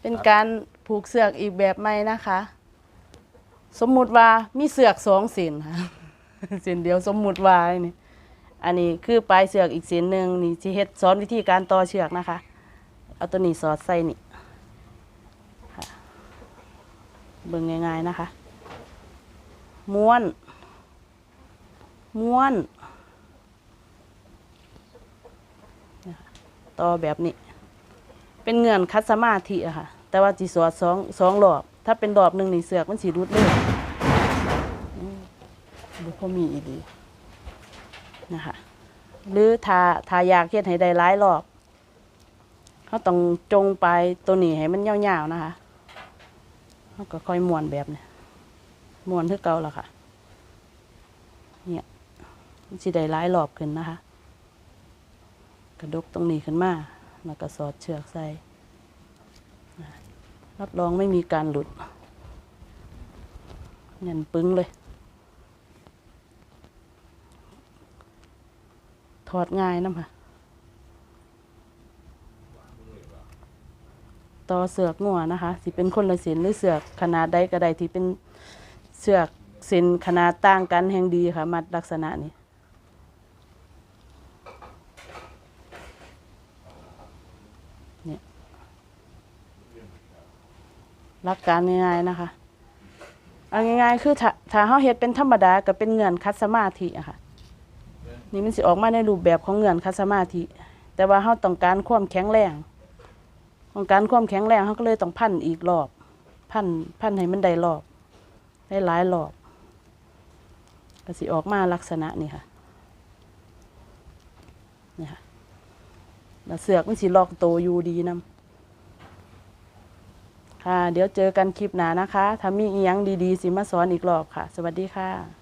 เป็นการผูกเสือกอีกแบบใหม่นะคะ สมมุติว่ามีเสือกสองเส้นค่ะเส้นเดียวสมมุติว่านี่อันนี้คือปลายเสือกอีกเส้นหนึ่งนี่ที่เฮ็ดสอนวิธีการต่อเชือกนะคะ เอาตัวนี้สอดใส่นี่ค่ะเบิ่งง่ายๆนะคะ ม้วน ม้วนต่อแบบนี้ เป็นเงื่อนคัดสมาธิอะค่ะ แต่ว่าจีสวดสองสองรอบ ถ้าเป็นรอบหนึ่งนี่เสือกมันสีรุดเลยอืมดูพอมีอีดีนะคะหรือถ้าถ้าอยากเฮ็ดให้ได้หลายรอบเขาต้องจงไปตัวนี้ให้มันยาวๆนะคะเขาก็ค่อยม้วนแบบเนี้ยม้วนคือเก่าแล้วค่ะ เนี่ยมันสิได้หลายรอบขึ้นนะคะ กระดกตรงนี้ขึ้นมา แล้วก็สอดเชือกใส่รับรองไม่มีการหลุดเงินปึ้งเลย ถอดง่ายน้ำค่ะต่อเสือกงัวนะคะสิเป็นคนละเส้นหรือเสือกขนาดใดก็ได้ที่เป็นเสือกเส้นขนาดต่างกันแห่งดีค่ะ มัดลักษณะนี้ หลักการง่ายๆนะคะเอาง่ายๆคือถ้าถ้าเฮาเฮ็ดเป็นธรรมดาก็เป็นเงื่อนคัดสมาธิอะค่ะ นี่มันสิออกมาในรูปแบบของเงื่อนคัดสมาธิ แต่ว่าเฮาต้องการความแข็งแรงต้องการความแข็งแรงเฮาก็เลยต้องพันอีกรอบ พันพันให้มันได้รอบ ได้หลายรอบก็สิออกมาลักษณะนี้ค่ะนี่ค่ะ แล้วเสือกมันสิลอกโตอยู่ดีนำค่ะ เดี๋ยวเจอกันคลิปหน้านะคะ ถ้ามีอีหยังดีๆ สิมาสอนอีกรอบค่ะ สวัสดีค่ะ